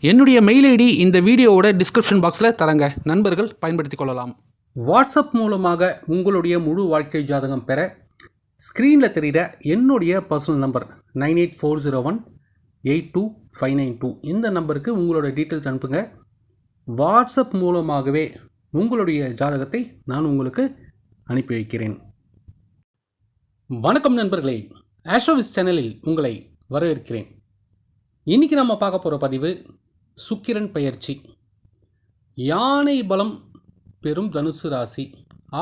என்னுடைய mail ID இந்த வீடியோவோட டிஸ்கிரிப்ஷன் பாக்ஸில் தரங்க. நண்பர்கள் பயன்படுத்திக் கொள்ளலாம். வாட்ஸ்அப் மூலமாக உங்களுடைய முழு வாழ்க்கை ஜாதகம் பெற ஸ்க்ரீனில் தெரிகிற என்னுடைய personal number nine eight four zero one eight two five nine two. இந்த நம்பருக்கு உங்களோட டீட்டெயில்ஸ் அனுப்புங்க. வாட்ஸ்அப் மூலமாகவே உங்களுடைய ஜாதகத்தை நான் உங்களுக்கு அனுப்பி வைக்கிறேன். வணக்கம் நண்பர்களே. ஆஷோவிஸ் சேனலில் உங்களை வரவேற்கிறேன். இன்றைக்கி நம்ம பார்க்க போகிற பதிவு சுக்கிரன் பயிற்சி யானை பலம் பெரும் தனுசு ராசி.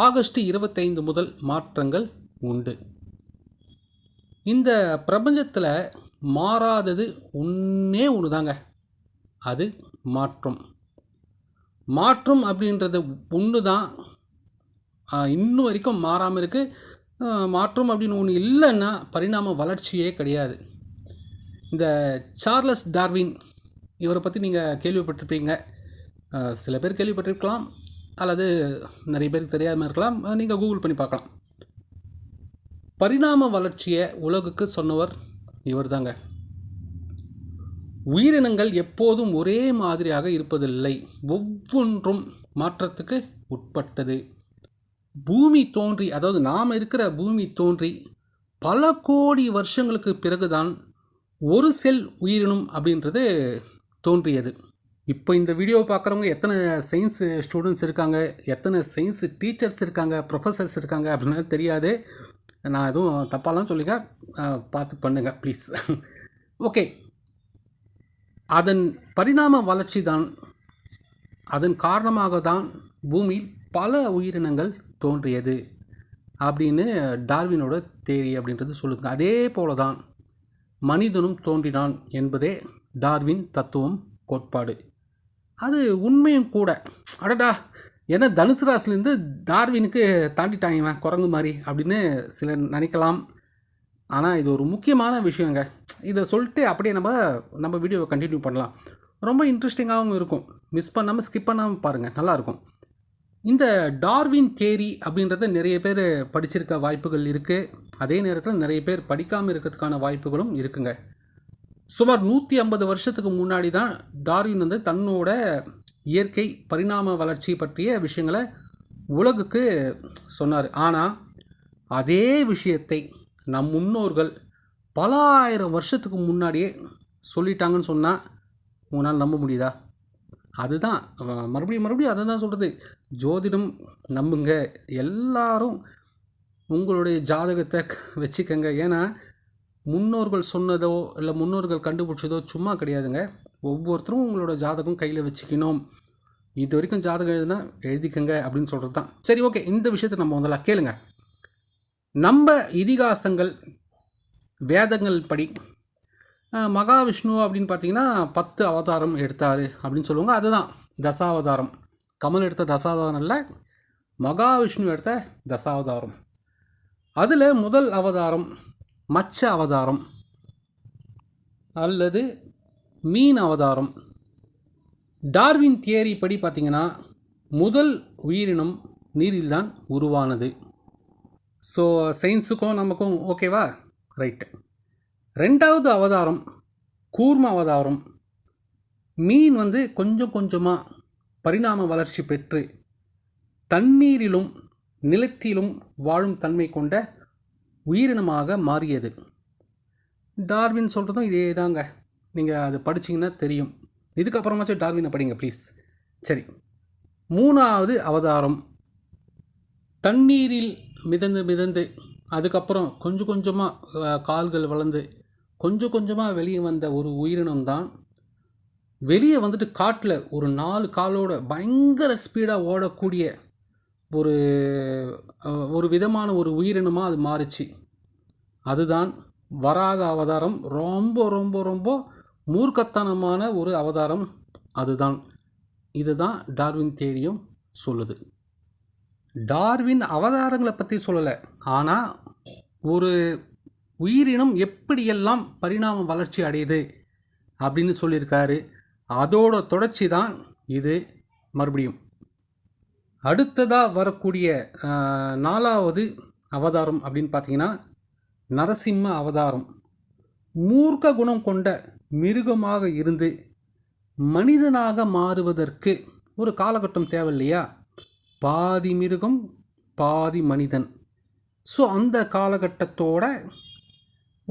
ஆகஸ்ட் இருபத்தைந்து முதல் மாற்றங்கள் உண்டு. இந்த பிரபஞ்சத்தில் மாறாதது ஒன்றே ஒன்று தாங்க அது மாற்றம். மாற்றம் அப்படின்றது ஒன்று தான் இன்னும் வரைக்கும் மாறாமல் இருக்குது மாற்றம் அப்படின்னு ஒன்று இல்லைன்னா பரிணாம வளர்ச்சியே கிடையாது. இந்த சார்லஸ் டார்வின் இவரை பற்றி நீங்கள் கேள்விப்பட்டிருப்பீங்க. சில பேர் கேள்விப்பட்டிருக்கலாம். அல்லது நிறைய பேருக்கு தெரியாமல் இருக்கலாம். நீங்கள் கூகுள் பண்ணி பார்க்கலாம். பரிணாம வளர்ச்சியை உலகுக்கு சொன்னவர் இவர்தாங்க. உயிரினங்கள் எப்போதும் ஒரே மாதிரியாக இருப்பதில்லை. ஒவ்வொன்றும் மாற்றத்துக்கு உட்பட்டது. பூமி தோன்றி அதாவது நாம் இருக்கிற பூமி தோன்றி பல கோடி வருஷங்களுக்கு பிறகுதான் ஒரு செல் உயிரினம் அப்படின்றது தோன்றியது. இப்போ இந்த வீடியோ பார்க்குறவங்க எத்தனை சயின்ஸ் ஸ்டூடெண்ட்ஸ் இருக்காங்க எத்தனை சயின்ஸ் டீச்சர்ஸ் இருக்காங்க ப்ரொஃபஸர்ஸ் இருக்காங்க அப்படின்னு தெரியாது. நான் எதுவும் தப்பாலாம் சொல்லிங்க பார்த்து பண்ணுங்க ப்ளீஸ் ஓகே அதன் பரிணாம வளர்ச்சி தான் அதன் காரணமாக தான் பூமியில் பல உயிரினங்கள் தோன்றியது. அப்படின்னு டார்வினோட தேரி அப்படின்றது சொல்லுதுங்க அதே போல தான் மனிதனும் தோன்றினான் என்பதே டார்வின் தத்துவம் கோட்பாடு. அது உண்மையும் கூட. அடடா ஏன்னா தனுசு ராசிலேருந்து டார்வினுக்கு தாண்டிட்டாங்க இவன் குரங்கு மாதிரி அப்படின்னு சிலர் நினைக்கலாம். ஆனால் இது ஒரு முக்கியமான விஷயங்க. இதை சொல்லிட்டு அப்படியே நம்ம நம்ம வீடியோவை கண்டினியூ பண்ணலாம். ரொம்ப இன்ட்ரெஸ்டிங்காகவும் இருக்கும். மிஸ் பண்ணாமல் ஸ்கிப் பண்ணாமல் பாருங்கள் நல்லாயிருக்கும் இந்த டார்வின் தேரி அப்படின்றத நிறைய பேர் படிச்சிருக்க வாய்ப்புகள் இருக்குது அதே நேரத்தில் நிறைய பேர் படிக்காமல் இருக்கிறதுக்கான வாய்ப்புகளும் இருக்குங்க. சுமார் நூற்றி ஐம்பது வருஷத்துக்கு முன்னாடி தான் டார்வின் வந்து தன்னோட இயற்கை பரிணாம வளர்ச்சி பற்றிய விஷயங்களை உலகுக்கு சொன்னார். ஆனால் அதே விஷயத்தை நம் முன்னோர்கள் பல ஆயிரம் வருஷத்துக்கு முன்னாடியே சொல்லிட்டாங்கன்னு சொன்னால் உங்களால் நம்ப முடியுதா? அதுதான். மறுபடியும் மறுபடியும் அதை தான் சொல்கிறது ஜோதிடம் நம்புங்க. எல்லாரும் உங்களுடைய ஜாதகத்தை வச்சுக்கங்க. ஏன்னா முன்னோர்கள் சொன்னதோ இல்லை முன்னோர்கள் கண்டுபிடிச்சதோ சும்மா கிடையாதுங்க. ஒவ்வொருத்தரும் உங்களோட ஜாதகம் கையில் வச்சுக்கணும். இது வரைக்கும் ஜாதகம் எழுதுனா எழுதிக்கங்க அப்படின்னு சொல்கிறது தான் சரி ஓகே. இந்த விஷயத்தை நம்ம முதல்ல கேளுங்க. நம்ம இதிகாசங்கள் வேதங்கள் படி மகாவிஷ்ணு அப்படின்னு பார்த்தீங்கன்னா பத்து அவதாரம் எடுத்தார் அப்படின்னு சொல்லுவாங்க. அதுதான் தசாவதாரம். கமல் எடுத்த தசாவதாரம் இல்லை மகாவிஷ்ணு எடுத்த தசாவதாரம். அதில் முதல் அவதாரம் மச்ச அவதாரம் அல்லது மீன் அவதாரம். டார்வின் தியரி படி பார்த்திங்கன்னா முதல் உயிரினம் நீரில்தான் உருவானது. ஸோ சயின்ஸுக்கும் நமக்கும் ஓகேவா ரைட்டு ரெண்டாவது அவதாரம் கூர்ம அவதாரம். மீன் வந்து கொஞ்சம் கொஞ்சமாக பரிணாம வளர்ச்சி பெற்று தண்ணீரிலும் நிலத்திலும் வாழும் தன்மை கொண்ட உயிரினமாக மாறியது. டார்வின் சொல்கிறதும் இதே தாங்க நீங்கள் அது படிச்சீங்கன்னா தெரியும். இதுக்கப்புறமாச்சும் டார்வினை படிங்க ப்ளீஸ் சரி. மூணாவது அவதாரம். தண்ணீரில் மிதந்து மிதந்து அதுக்கப்புறம் கொஞ்சம் கொஞ்சமாக கால்கள் வளர்ந்து கொஞ்சம் கொஞ்சமாக வெளியே வந்த ஒரு உயிரினம் தான் வெளியே வந்துட்டு காட்டில் ஒரு நாலு காலோட பயங்கர ஸ்பீடாக ஓடக்கூடிய ஒரு ஒரு விதமான ஒரு உயிரினமாக அது மாறுச்சு. அதுதான் வராக அவதாரம். ரொம்ப ரொம்ப ரொம்ப மூர்க்கத்தனமான ஒரு அவதாரம் அதுதான். இதுதான் டார்வின் தேரியும் சொல்லுது. டார்வின் அவதாரங்களை பற்றி சொல்லலை. ஆனால் ஒரு உயிரினம் எப்படியெல்லாம் பரிணாம வளர்ச்சி அடையுது அப்படின்னு சொல்லியிருக்காரு. அதோட தொடர்ச்சி தான் இது மறுபடியும். அடுத்ததாக வரக்கூடிய நாலாவது அவதாரம் அப்படின்னு பார்த்தீங்கன்னா நரசிம்ம அவதாரம். மூர்க்க குணம் கொண்ட மிருகமாக இருந்து மனிதனாக மாறுவதற்கு ஒரு காலகட்டம் தேவை இல்லையா பாதி மிருகம் பாதி மனிதன். ஸோ அந்த காலகட்டத்தோட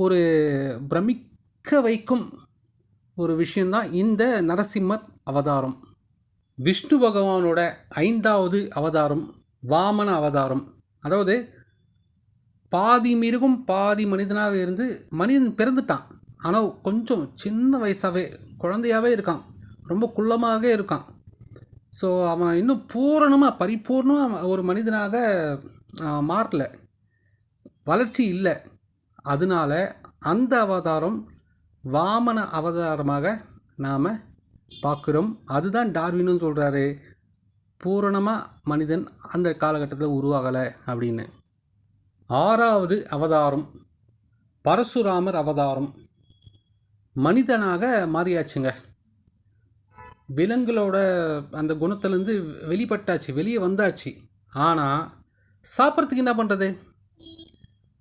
ஒரு பிரமிக்க வைக்கும் ஒரு விஷயந்தான் இந்த நரசிம்மர் அவதாரம். விஷ்ணு பகவானோட ஐந்தாவது அவதாரம் வாமன அவதாரம். அதாவது பாதி மிருகம் பாதி மனிதனாக இருந்து மனிதன் பிறந்துட்டான். ஆனால் கொஞ்சம் சின்ன வயசாகவே குழந்தையாகவே இருக்கான். ரொம்ப குள்ளமாகவே இருக்கான். ஸோ அவன் இன்னும் பூரணமாக பரிபூர்ணமாக ஒரு மனிதனாக மாறல. வளர்ச்சி இல்லை. அதனால அந்த அவதாரம் வாமன அவதாரமாக நாம் பார்க்குறோம். அதுதான் டார்வினும் சொல்கிறாரு பூரணமாக மனிதன் அந்த காலகட்டத்தில் உருவாகலை அப்படின்னு. ஆறாவது அவதாரம் பரசுராமர் அவதாரம். மனிதனாக மாறியாச்சுங்க. விலங்குகளோட அந்த குணத்துலேருந்து வெளிப்பட்டாச்சு வெளியே வந்தாச்சு. ஆனால் சாப்பிட்றதுக்கு என்ன பண்ணுறது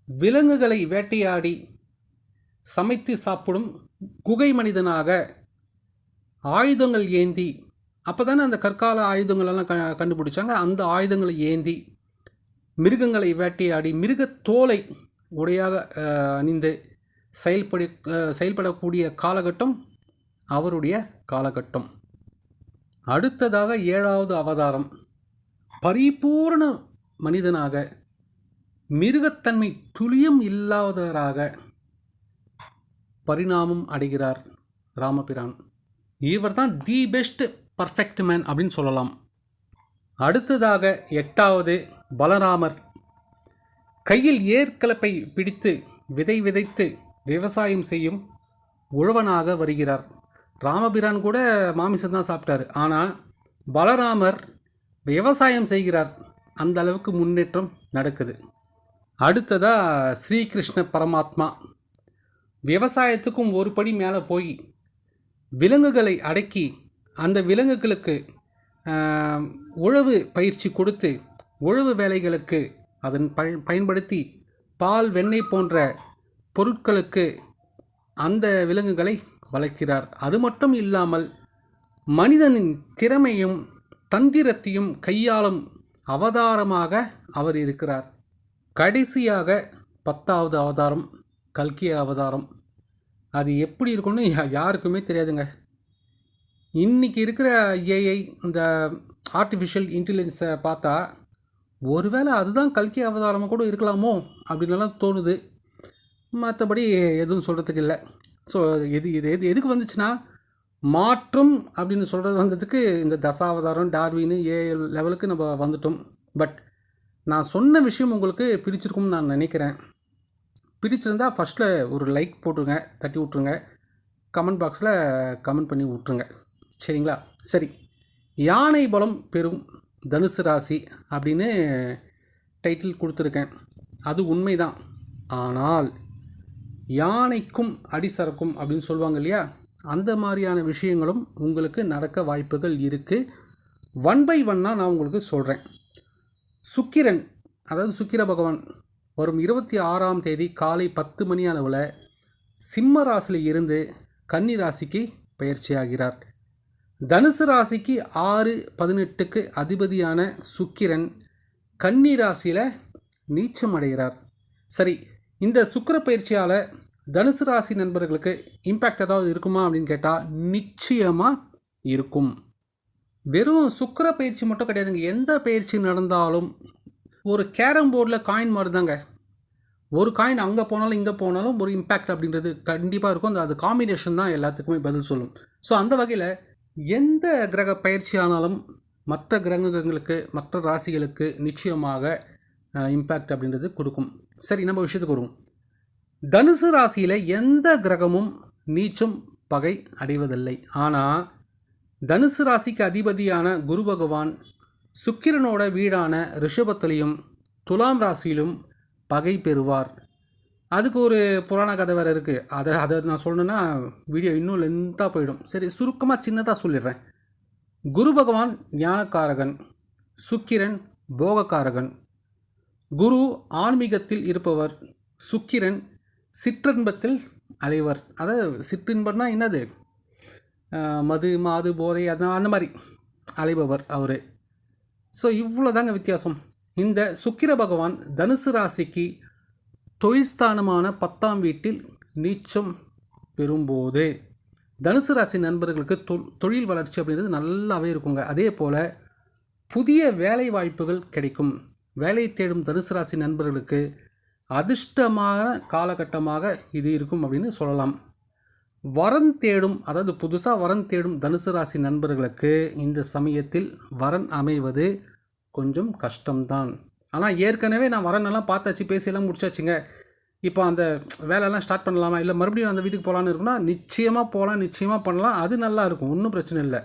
விலங்குகளை வேட்டையாடி சமைத்து சாப்பிடும் குகை மனிதனாக ஆயுதங்கள் ஏந்தி அப்போ தானே அந்த கற்கால ஆயுதங்களெல்லாம் க கண்டுபிடிச்சாங்க. அந்த ஆயுதங்களை ஏந்தி மிருகங்களை வேட்டையாடி மிருகத்தோலை உடையாக அணிந்து செயல்படி செயல்படக்கூடிய காலகட்டம் அவருடைய காலகட்டம். அடுத்ததாக ஏழாவது அவதாரம். பரிபூரண மனிதனாக மிருகத்தன்மை துளியும் இல்லாதவராக பரிணாமம் அடைகிறார் ராமபிரான். இவர் தான் தி பெஸ்ட் பர்ஃபெக்ட் மேன் அப்படின்னு சொல்லலாம். அடுத்ததாக எட்டாவது பலராமர். கையில் ஏற்கலப்பை பிடித்து விதை விதைத்து விவசாயம் செய்யும் உழவனாக வருகிறார். ராமபிரான் கூட மாமிசம் தான் சாப்பிட்டாரு. ஆனால் பலராமர் விவசாயம் செய்கிறார். அந்த அளவுக்கு முன்னேற்றம் நடக்குது. அடுத்ததாக ஸ்ரீகிருஷ்ண பரமாத்மா. விவசாயத்துக்கும் ஒரு படி மேலே போய் விலங்குகளை அடக்கி அந்த விலங்குகளுக்கு உழவு பயிற்சி கொடுத்து உழவு வேலைகளுக்கு அதன் பயன் பயன்படுத்தி பால் வெண்ணெய் போன்ற பொருட்களுக்கு அந்த விலங்குகளை வளர்க்கிறார். அது மட்டும் இல்லாமல் மனிதனின் திறமையும் தந்திரத்தையும் கையாளும் அவதாரமாக அவர் இருக்கிறார். கடைசியாக பத்தாவது அவதாரம் கல்கி அவதாரம் அது எப்படி இருக்கும்னு யா- யாருக்குமே தெரியாதுங்க. இன்றைக்கி இருக்கிற ஏஐ இந்த ஆர்டிஃபிஷியல் இன்டெலிஜென்ஸை பார்த்தா ஒருவேளை அதுதான் கல்கி அவதாரமாக கூட இருக்கலாமோ அப்படின்லாம் தோணுது. மற்றபடி எதுவும் சொல்கிறதுக்கு இல்லை. ஸோ எது இது எது எதுக்கு வந்துச்சுன்னா மாற்றம் அப்படின்னு சொல்கிறது வந்ததுக்கு இந்த தசாவதாரம் டார்வின்னு ஏ லெவலுக்கு நம்ம வந்துட்டோம். பட் நான் சொன்ன விஷயம் உங்களுக்கு பிடிச்சிருக்கும்னு நான் நினைக்கிறேன். பிடிச்சிருந்தா ஃபஸ்ட்டில் ஒரு லைக் போட்டுருங்க தட்டி விட்ருங்க கமெண்ட் பாக்ஸில் கமெண்ட் பண்ணி விட்ருங்க சரிங்களா? சரி. யானை பலம் பெறும் தனுசு ராசி அப்படின்னு டைட்டில் கொடுத்துருக்கேன். அது உண்மைதான். ஆனால் யானைக்கும் அடிசரக்கும் அப்படின்னு சொல்லுவாங்க இல்லையா? அந்த மாதிரியான விஷயங்களும் உங்களுக்கு நடக்க வாய்ப்புகள் இருக்குது ஒன் பை ஒன்னாக நான் உங்களுக்கு சொல்கிறேன் சுக்கிரன் அதாவது சுக்கிர பகவான் வரும் இருபத்தி ஆறாம் தேதி காலை பத்து மணி அளவில் சிம்ம ராசியில் இருந்து கன்னி ராசிக்கு பயிற்சியாகிறார். தனுசு ராசிக்கு ஆறு பதினெட்டுக்கு அதிபதியான சுக்கிரன் கன்னி ராசியில் நீச்சம் அடைகிறார். சரி இந்த சுக்கிர பயிற்சியால் தனுசு ராசி நண்பர்களுக்கு இம்பேக்ட் ஏதாவது இருக்குமா அப்படின்னு கேட்டால் நிச்சயமாக இருக்கும். வெறும் சுக்கிர பயிற்சி மட்டும் கிடையாதுங்க. எந்த பயிற்சி நடந்தாலும் ஒரு கேரம் போர்டில் காயின் மாதிரி தாங்க ஒரு காயின் அங்கே போனாலும் இங்கே போனாலும் ஒரு இம்பேக்ட் அப்படின்றது கண்டிப்பாக இருக்கும். அந்த அது காம்பினேஷன் தான் எல்லாத்துக்குமே பதில் சொல்லும். ஸோ அந்த வகையில் எந்த கிரக பயிற்சி ஆனாலும் மற்ற கிரகங்களுக்கு மற்ற ராசிகளுக்கு நிச்சயமாக இம்பேக்ட் அப்படின்றது கொடுக்கும். சரி நம்ம விஷயத்துக்கு வருவோம். தனுசு ராசியில் எந்த கிரகமும் நீச்சம் பகை அடைவதில்லை. ஆனால் தனுசு ராசிக்கு அதிபதியான குரு பகவான் சுக்கிரனோட வீடான ரிஷபத்திலையும் துலாம் ராசியிலும் பகை பெறுவார். அதுக்கு ஒரு புராண கதை வேறு இருக்குது அதை அதை நான் சொல்லணுன்னா வீடியோ இன்னும் லென்த்தாக போயிடும். சரி சுருக்கமாக சின்னதாக சொல்லிடுறேன். குரு பகவான் ஞானக்காரகன் சுக்கிரன் போகக்காரகன். குரு ஆன்மீகத்தில் இருப்பவர் சுக்கிரன் சிற்றின்பத்தில் அலைவர். அதாவது சிற்றின்பம்னா என்னது? மது மாது போதை அது அந்த மாதிரி. அலைபவர் அவர். ஸோ இவ்வளோ தாங்க வித்தியாசம். இந்த சுக்கிர பகவான் தனுசு ராசிக்கு தொழில்ஸ்தானமான பத்தாம் வீட்டில் நீச்சம் பெறும்போது தனுசு ராசி நண்பர்களுக்கு தொ தொழில் வளர்ச்சி அப்படின்றது நல்லாவே இருக்குங்க. அதே போல் புதிய வேலை வாய்ப்புகள் கிடைக்கும். வேலை தேடும் தனுசு ராசி நண்பர்களுக்கு அதிர்ஷ்டமான காலகட்டமாக இது இருக்கும் அப்படின்னு சொல்லலாம். வரன் தேடும் அதாவது புதுசாக வரன் தேடும் தனுசு ராசி நண்பர்களுக்கு இந்த சமயத்தில் வரன் அமைவது கொஞ்சம் கஷ்டம்தான். ஆனால் ஏற்கனவே நான் வரனெல்லாம் பார்த்தாச்சு பேசியெல்லாம் முடிச்சாச்சுங்க. இப்போ அந்த வேலையெல்லாம் ஸ்டார்ட் பண்ணலாமா? இல்லை மறுபடியும் அந்த வீட்டுக்கு போகலான்னு இருக்குன்னா நிச்சயமாக போகலாம் நிச்சயமாக பண்ணலாம். அது நல்லா இருக்கும் ஒன்றும் பிரச்சனை இல்லை.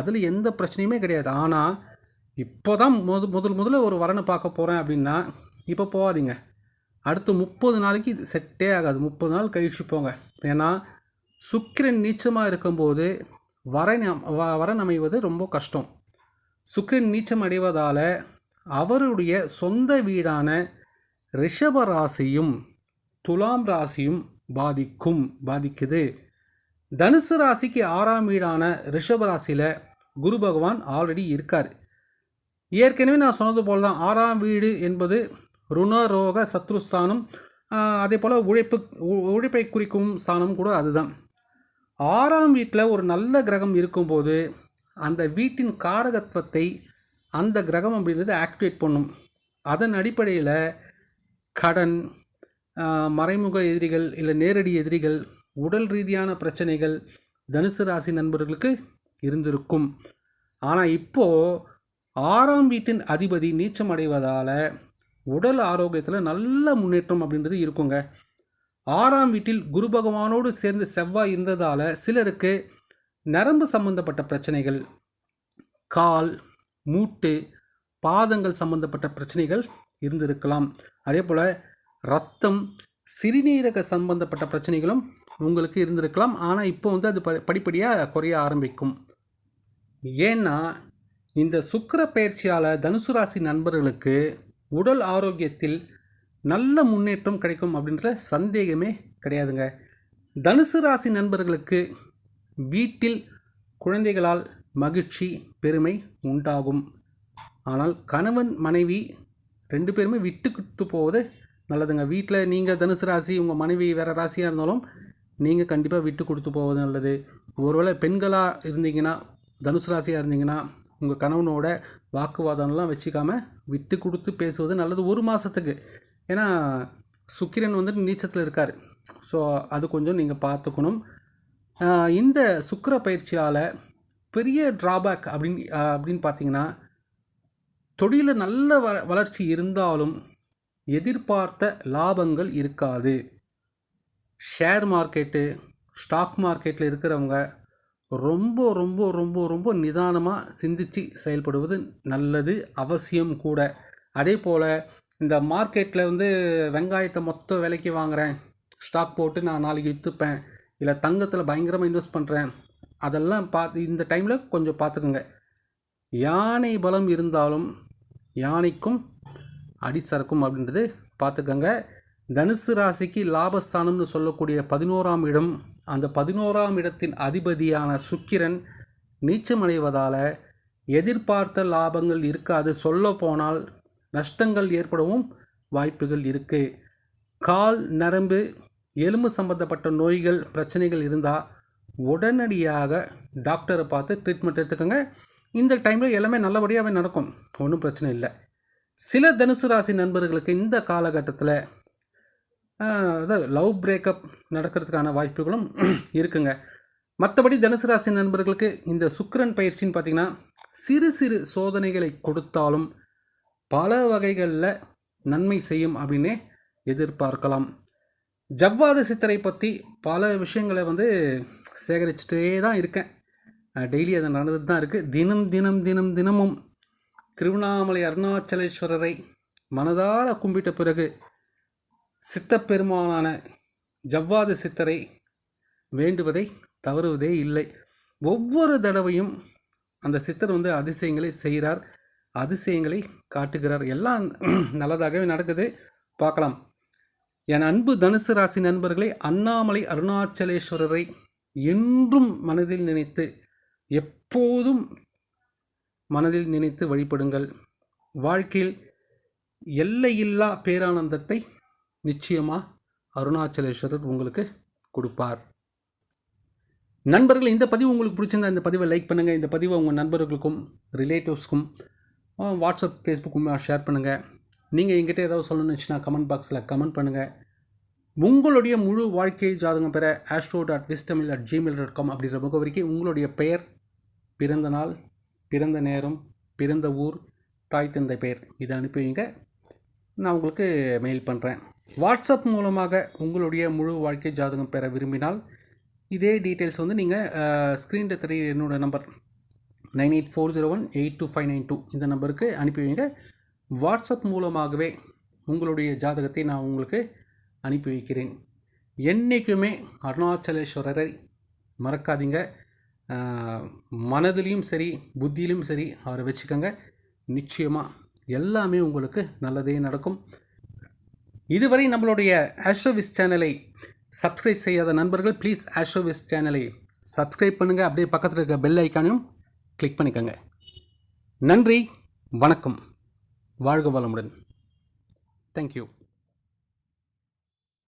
அதில் எந்த பிரச்சனையுமே கிடையாது. ஆனால் இப்போ தான் முத முதல் முதல்ல ஒரு வரனை பார்க்க போகிறேன் அப்படின்னா இப்போ போகாதீங்க. அடுத்து முப்பது நாளைக்கு இது செட்டே ஆகாது. முப்பது நாள் கழிச்சு போங்க. ஏன்னா சுக்கிரன் நீச்சமாக இருக்கும்போது வரன் வ- வரன் அமைவது ரொம்ப கஷ்டம். சுக்கிரன் நீச்சம் அடைவதால் அவருடைய சொந்த வீடான ரிஷப ராசியும் துலாம் ராசியும் பாதிக்கும் பாதிக்குது. தனுசு ராசிக்கு ஆறாம் வீடான ரிஷப ராசியில் குரு பகவான் ஆல்ரெடி இருக்கார். ஏற்கனவே நான் சொன்னது போல் தான் ஆறாம் வீடு என்பது ருணரோக சத்ருஸ்தானம் அதே போல் உழைப்பு உழைப்பை குறிக்கும் ஸ்தானம் கூட அதுதான். ஆறாம் வீட்டில் ஒரு நல்ல கிரகம் இருக்கும்போது அந்த வீட்டின் காரகத்துவத்தை அந்த கிரகம் அப்படின்றது ஆக்டிவேட் பண்ணும். அதன் அடிப்படையில் கடன் மறைமுக எதிரிகள் இல்லை நேரடி எதிரிகள் உடல் ரீதியான பிரச்சனைகள் தனுசு ராசி நண்பர்களுக்கு இருந்திருக்கும். ஆனால் இப்போது ஆறாம் வீட்டின் அதிபதி நீச்சம் அடைவதால் உடல் ஆரோக்கியத்தில் நல்ல முன்னேற்றம் அப்படின்றது இருக்குங்க. ஆறாம் வீட்டில் குரு பகவானோடு சேர்ந்து செவ்வாய் இருந்ததால் சிலருக்கு நரம்பு சம்பந்தப்பட்ட பிரச்சனைகள் கால் மூட்டு பாதங்கள் சம்பந்தப்பட்ட பிரச்சனைகள் இருந்திருக்கலாம். அதே போல் ரத்தம் சிறுநீரக சம்பந்தப்பட்ட பிரச்சனைகளும் உங்களுக்கு இருந்திருக்கலாம். ஆனால் இப்போ வந்து அது ப படிப்படியாக குறைய ஆரம்பிக்கும். ஏன்னா இந்த சுக்கிர பயிற்சியால் தனுசு ராசி நண்பர்களுக்கு உடல் ஆரோக்கியத்தில் நல்ல முன்னேற்றம் கிடைக்கும் அப்படின்ற சந்தேகமே கிடையாதுங்க. தனுசு ராசி நண்பர்களுக்கு வீட்டில் குழந்தைகளால் மகிழ்ச்சி பெருமை உண்டாகும். ஆனால் கணவன் மனைவி ரெண்டு பேருமே விட்டு கொடுத்து போவது நல்லதுங்க. வீட்டில் நீங்கள் தனுசு ராசி உங்கள் மனைவி வேறு ராசியாக இருந்தாலும் நீங்கள் கண்டிப்பாக விட்டு கொடுத்து போவது நல்லது. ஒருவேளை பெண்களாக இருந்தீங்கன்னா தனுசு ராசியாக இருந்தீங்கன்னா உங்கள் கணவனோட வாக்குவாதம்லாம் வச்சுக்காமல் விட்டு கொடுத்து பேசுவது நல்லது. ஒரு மாதத்துக்கு ஏன்னா சுக்கிரன் வந்துட்டு நீச்சத்தில் இருக்கார். ஸோ அது கொஞ்சம் நீங்கள் பார்த்துக்கணும் இந்த சுக்கிர பயிற்சியால் பெரிய ட்ராபேக் அப்படின்னு அப்படின்னு பார்த்தீங்கன்னா தொழிலில் நல்ல வ வளர்ச்சி இருந்தாலும் எதிர்பார்த்த லாபங்கள் இருக்காது. ஷேர் மார்க்கெட்டு ஸ்டாக் மார்க்கெட்டில் இருக்கிறவங்க ரொம்ப ரொம்ப ரொம்ப ரொம்ப நிதானமாக சிந்தித்து செயல்படுவது நல்லது அவசியம் கூட. அதே போல் இந்த மார்க்கெட்டில் வந்து வெங்காயத்தை மொத்த விலைக்கு வாங்குகிறேன் ஸ்டாக் போட்டு நான் நாளைக்கு விற்றுப்பேன் இல்லை தங்கத்தில் பயங்கரமாக இன்வெஸ்ட் பண்ணுறேன் அதெல்லாம் பார்த்து இந்த டைமில் கொஞ்சம் பார்த்துக்குங்க யானை பலம் இருந்தாலும் யானைக்கும் அடிசரக்கும் அப்படின்றது பார்த்துக்கோங்க தனுசு ராசிக்கு லாபஸ்தானம்னு சொல்லக்கூடிய பதினோராம் இடம். அந்த பதினோராம் இடத்தின் அதிபதியான சுக்கிரன் நீச்சமடைவதால் எதிர்பார்த்த லாபங்கள் இருக்காது. சொல்ல போனால் நஷ்டங்கள் ஏற்படவும் வாய்ப்புகள் இருக்குது கால் நரம்பு எலும்பு சம்பந்தப்பட்ட நோய்கள் பிரச்சனைகள் இருந்தால் உடனடியாக டாக்டரை பார்த்து ட்ரீட்மெண்ட் எடுத்துக்கோங்க. இந்த டைமில் எல்லாமே நல்லபடியாகவே நடக்கும். ஒன்றும் பிரச்சனை இல்லை. சில தனுசு ராசி நண்பர்களுக்கு இந்த காலகட்டத்தில் அதாவது லவ் பிரேக்கப் நடக்கிறதுக்கான வாய்ப்புகளும் இருக்குங்க. மற்றபடி தனுசு ராசி நண்பர்களுக்கு இந்த சுக்கரன் பயிற்சின்னு பார்த்திங்கன்னா சிறு சிறு சோதனைகளை கொடுத்தாலும் பல வகைகளில் நன்மை செய்யும் அப்படின்னே எதிர்பார்க்கலாம். ஜவ்வாது சித்தரை பற்றி பல விஷயங்களை வந்து சேகரிச்சுட்டே தான் இருக்கேன். டெய்லி அது நடந்துட்டு தான் இருக்குது தினம் தினம் தினம் தினமும் திருவண்ணாமலை அருணாச்சலேஸ்வரரை மனதார கும்பிட்ட பிறகு சித்தப்பெருமானான ஜவ்வாது சித்தரை வேண்டுவதை தவறுவதே இல்லை. ஒவ்வொரு தடவையும் அந்த சித்தர் வந்து அதிசயங்களை செய்கிறார். அதிசயங்களை காட்டுகிறார். எல்லாம் நல்லதாகவே நடக்குது. பார்க்கலாம். என் அன்பு தனுசு ராசி நண்பர்களே அண்ணாமலை அருணாச்சலேஸ்வரரை என்றும் மனதில் நினைத்து எப்போதும் மனதில் நினைத்து வழிபடுங்கள். வாழ்க்கையில் எல்லையில்லா பேரானந்தத்தை நிச்சயமாக அருணாச்சலேஸ்வரர் உங்களுக்கு கொடுப்பார். நண்பர்கள் இந்த பதிவு உங்களுக்கு பிடிச்சிருந்தா இந்த பதிவை லைக் பண்ணுங்கள் இந்த பதிவை உங்கள் நண்பர்களுக்கும் ரிலேட்டிவ்ஸ்க்கும் வாட்ஸ்அப் ஃபேஸ்புக் ஷேர் பண்ணுங்கள் நீங்கள் எங்கிட்ட ஏதாவது சொல்லணும்னு வச்சுன்னா கமெண்ட் பாக்ஸில் கமெண்ட் பண்ணுங்கள் உங்களுடைய முழு வாழ்க்கை ஜாதகம் பெற ஆஸ்ட்ரோ டாட் விஸ்டமில் அட் ஜிமெயில் டாட் காம் அப்படின்ற முகவரிக்கு உங்களுடைய பெயர் பிறந்த நாள் பிறந்த நேரம் பிறந்த ஊர் தாய் தந்தை பெயர் இதை அனுப்பி வைங்க நான் உங்களுக்கு மெயில் பண்ணுறேன் வாட்ஸ்அப் மூலமாக உங்களுடைய முழு வாழ்க்கை ஜாதகம் பெற விரும்பினால் இதே டீட்டெயில்ஸ் வந்து நீங்கள் ஸ்க்ரீனில் தெரிய என்னோடய number nine eight four zero one eight two five nine two இந்த நம்பருக்கு அனுப்பி வைங்க. வாட்ஸ்அப் மூலமாகவே உங்களுடைய ஜாதகத்தை நான் உங்களுக்கு அனுப்பி வைக்கிறேன். என்றைக்குமே அருணாச்சலேஸ்வரரை மறக்காதீங்க. மனதிலையும் சரி புத்தியிலும் சரி அவரை வச்சுக்கோங்க. நிச்சயமாக எல்லாமே உங்களுக்கு நல்லதே நடக்கும். இதுவரை நம்மளுடைய ஆஸ்ட்ரோவிஸ் சேனலை சப்ஸ்கிரைப் செய்யாத நண்பர்கள் ப்ளீஸ் ஆஸ்ட்ரோவிஸ் சேனலை சப்ஸ்கிரைப் பண்ணுங்கள் அப்படியே பக்கத்தில் இருக்க பெல் ஐக்கானையும் கிளிக் பண்ணிக்கோங்க. நன்றி வணக்கம். வாழ்க வளமுடன். தேங்க்யூ